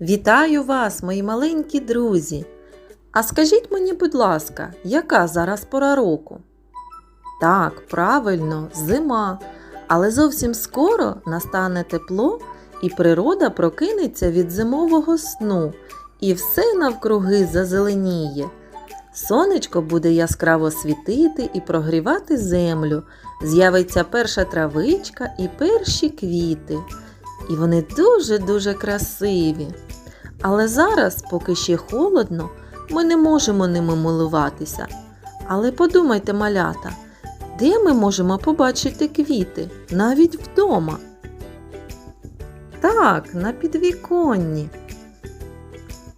Вітаю вас, мої маленькі друзі! А скажіть мені, будь ласка, яка зараз пора року? Так, правильно, зима. Але зовсім скоро настане тепло, і природа прокинеться від зимового сну, і все навкруги зазеленіє. Сонечко буде яскраво світити і прогрівати землю. З'явиться перша травичка і перші квіти. І вони дуже-дуже красиві. Але зараз, поки ще холодно, ми не можемо ними милуватися. Але подумайте, малята, де ми можемо побачити квіти? Навіть вдома. Так, на підвіконні.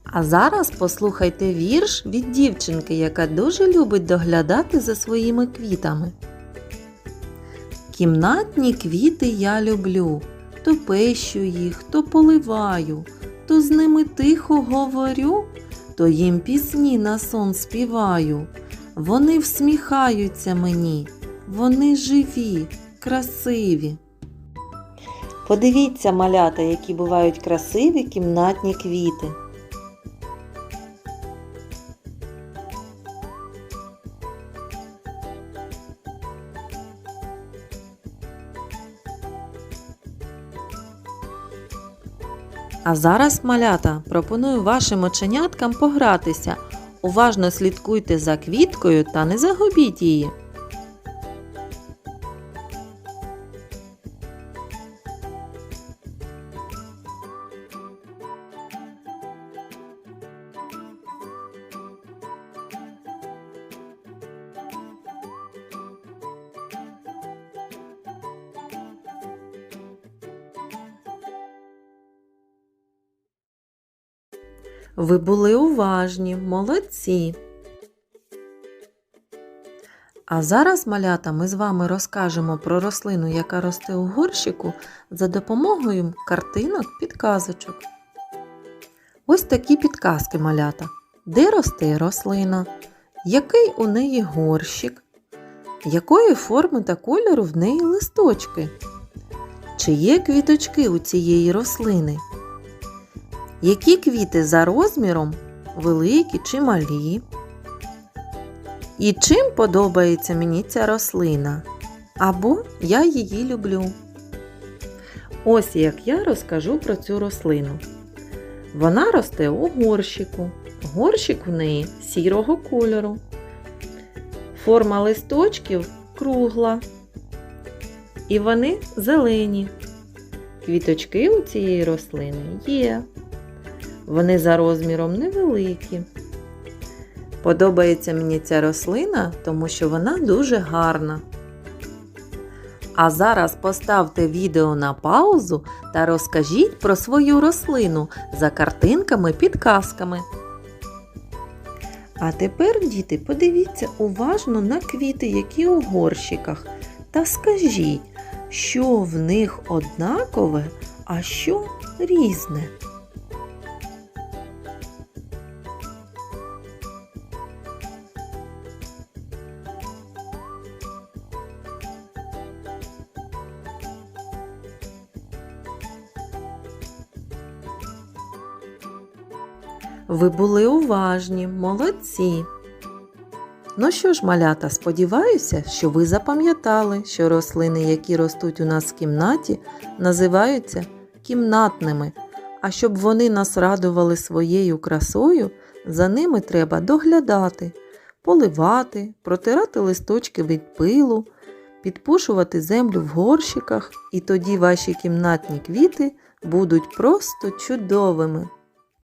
А зараз послухайте вірш від дівчинки, яка дуже любить доглядати за своїми квітами. Кімнатні квіти я люблю, то пещу їх, то поливаю, то з ними тихо говорю, то їм пісні на сон співаю. Вони всміхаються мені, вони живі, красиві. Подивіться, малята, які бувають красиві кімнатні квіти. А зараз, малята, пропоную вашим оченяткам погратися. Уважно слідкуйте за квіткою та не загубіть її. Ви були уважні, молодці. А зараз, малята, ми з вами розкажемо про рослину, яка росте у горщику, за допомогою картинок підказочок. Ось такі підказки малята. Де росте рослина? Який у неї горщик? Якої форми та кольору в неї листочки? Чи є квіточки у цієї рослини? Які квіти за розміром великі чи малі? І чим подобається мені ця рослина? Або я її люблю. Ось як я розкажу про цю рослину. Вона росте у горщику. Горщик в неї сірого кольору. Форма листочків кругла. І вони зелені. Квіточки у цієї рослини є. Вони за розміром невеликі. Подобається мені ця рослина, тому що вона дуже гарна. А зараз поставте відео на паузу та розкажіть про свою рослину за картинками-підказками. А тепер, діти, подивіться уважно на квіти, які у горщиках, та скажіть, що в них однакове, а що різне. Ви були уважні, молодці. Ну що ж, малята, сподіваюся, що ви запам'ятали, що рослини, які ростуть у нас в кімнаті, називаються кімнатними. А щоб вони нас радували своєю красою, за ними треба доглядати, поливати, протирати листочки від пилу, підпушувати землю в горщиках, і тоді ваші кімнатні квіти будуть просто чудовими.